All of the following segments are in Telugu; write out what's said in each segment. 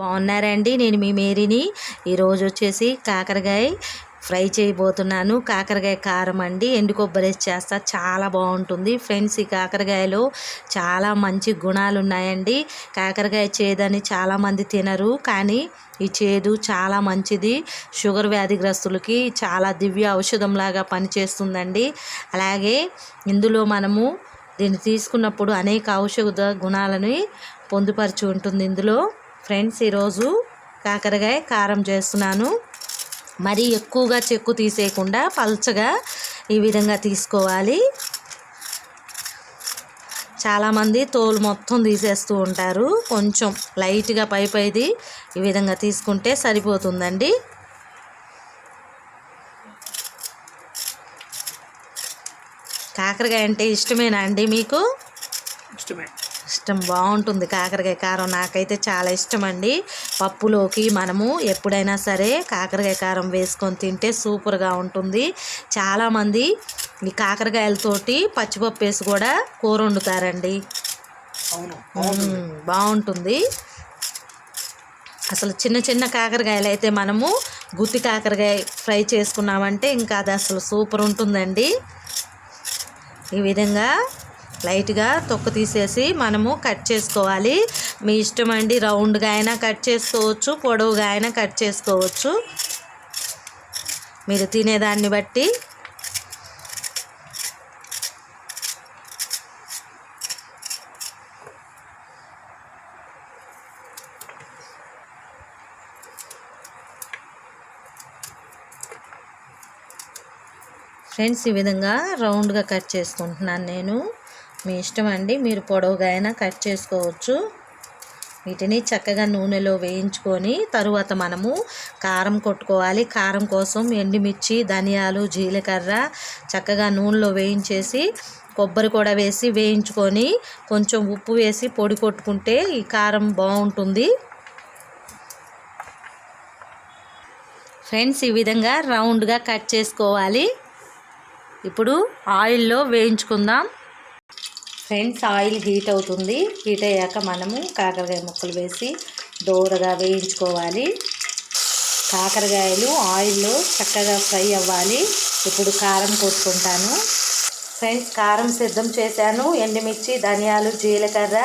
బాగున్నారండి. నేను మీ మేరీని. ఈరోజు వచ్చేసి కాకరకాయ ఫ్రై చేయబోతున్నాను. కాకరకాయ కారం అండి. ఎండు కొబ్బరి చేస్తా. చాలా బాగుంటుంది. ఫ్రెండ్స్ ఈ కాకరకాయలో చాలా మంచి గుణాలు ఉన్నాయండి కాకరకాయ చేదని చాలామంది తినరు. కానీ ఈ చేదు చాలా మంచిది. షుగర్ వ్యాధిగ్రస్తులకి చాలా దివ్య ఔషధంలాగా పనిచేస్తుందండి. అలాగే ఇందులో మనము దీన్ని తీసుకున్నప్పుడు అనేక ఔషధ గుణాలని పొందుపరిచి ఉంటుంది ఇందులో. ఫ్రెండ్స్ ఈరోజు కాకరకాయ కారం చేస్తున్నాను. మరీ ఎక్కువగా చెక్కు తీసేయకుండా పల్చగా ఈ విధంగా తీసుకోవాలి. చాలామంది తోలు మొత్తం తీసేస్తూ ఉంటారు. కొంచెం లైట్గా పై పైది ఈ విధంగా తీసుకుంటే సరిపోతుందండి. కాకరకాయ అంటే ఇష్టమేనా అండి మీకు? ఇష్టమే. ఇష్టం బాగుంటుంది కాకరకాయ కారం నాకైతే చాలా ఇష్టం అండి పప్పులోకి మనము ఎప్పుడైనా సరే కాకరకాయ కారం వేసుకొని తింటే సూపర్గా ఉంటుంది. చాలామంది ఈ కాకరకాయలతోటి పచ్చిపప్పు వేసి కూడా కూర వండుతారండి. బాగుంటుంది. అసలు చిన్న చిన్న కాకరకాయలు అయితే మనము గుత్తి కాకరకాయ ఫ్రై చేసుకున్నామంటే ఇంకా అది అసలు సూపర్ ఉంటుందండి. ఈ విధంగా లైట్గా తొక్క తీసేసి మనము కట్ చేసుకోవాలి. మీ ఇష్టం అండి రౌండ్గా అయినా కట్ చేసుకోవచ్చు పొడవుగా అయినా కట్ చేసుకోవచ్చు. మీరు తినేదాన్ని బట్టి. ఫ్రెండ్స్ ఈ విధంగా రౌండ్గా కట్ చేసుకుంటున్నాను నేను. మీ ఇష్టం అండి. మీరు పొడవుగా అయినా కట్ చేసుకోవచ్చు. వీటిని చక్కగా నూనెలో వేయించుకొని తరువాత మనము కారం కొట్టుకోవాలి. కారం కోసం ఎండుమిర్చి ధనియాలు జీలకర్ర చక్కగా నూనెలో వేయించేసి కొబ్బరి కూడా వేసి వేయించుకొని కొంచెం ఉప్పు వేసి పొడి కొట్టుకుంటే ఈ కారం బాగుంటుంది. ఫ్రెండ్స్ ఈ విధంగా రౌండ్గా కట్ చేసుకోవాలి. ఇప్పుడు ఆయిల్లో వేయించుకుందాం. ఫ్రెండ్స్ ఆయిల్ హీట్ అవుతుంది. హీట్ అయ్యాక మనము కాకరకాయ ముక్కలు వేసి దోరగా వేయించుకోవాలి. కాకరకాయలు ఆయిల్లో చక్కగా ఫ్రై అవ్వాలి. ఇప్పుడు కారం కొట్టుకుంటాను ఫ్రెండ్స్ కారం సిద్ధం చేశాను. ఎండుమిర్చి ధనియాలు జీలకర్ర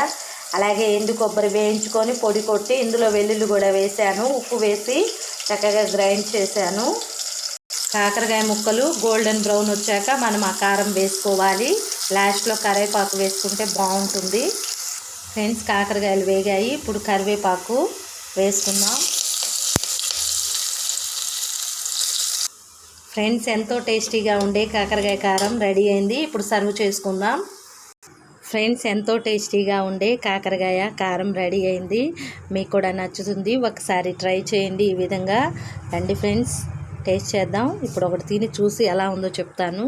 అలాగే ఎండు కొబ్బరి వేయించుకొని పొడి కొట్టి ఇందులో వెల్లుల్లి కూడా వేశాను. ఉప్పు వేసి చక్కగా గ్రైండ్ చేశాను. కాకరకాయ ముక్కలు గోల్డెన్ బ్రౌన్ వచ్చాక మనం ఆ కారం వేసుకోవాలి. లాస్ట్లో కరివేపాకు వేసుకుంటే బాగుంటుంది. ఫ్రెండ్స్ కాకరకాయలు వేగాయి. ఇప్పుడు కరివేపాకు వేసుకుందాం. ఫ్రెండ్స్ ఎంతో టేస్టీగా ఉండే కాకరకాయ కారం రెడీ అయింది. ఇప్పుడు సర్వ్ చేసుకుందాం. ఫ్రెండ్స్ ఎంతో టేస్టీగా ఉండే కాకరకాయ కారం రెడీ అయింది. మీకు కూడా నచ్చుతుంది. ఒకసారి ట్రై చేయండి ఈ విధంగా. రండి ఫ్రెండ్స్ టేస్ట్ చేద్దాం. ఇప్పుడు ఒకటి తిని చూసి ఎలా ఉందో చెప్తాను.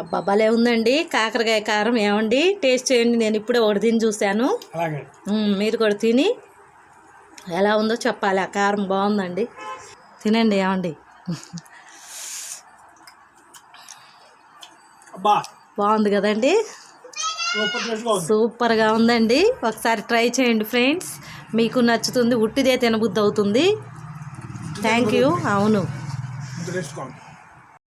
అబ్బా భలే ఉందండి. కాకరకాయ కారం ఏమండి? టేస్ట్ చేయండి. నేను ఇప్పుడే ఒకటి తిని చూశాను. మీరు కూడా తిని ఎలా ఉందో చెప్పాలి. ఆ కారం బాగుందండి. తినండి ఏమండి? బాగుంది కదండి? సూపర్గా ఉందండి. ఒకసారి ట్రై చేయండి ఫ్రెండ్స్. మీకు నచ్చుతుంది ఉట్టిదే తినబుద్ధి అవుతుంది. Thank you. అవును.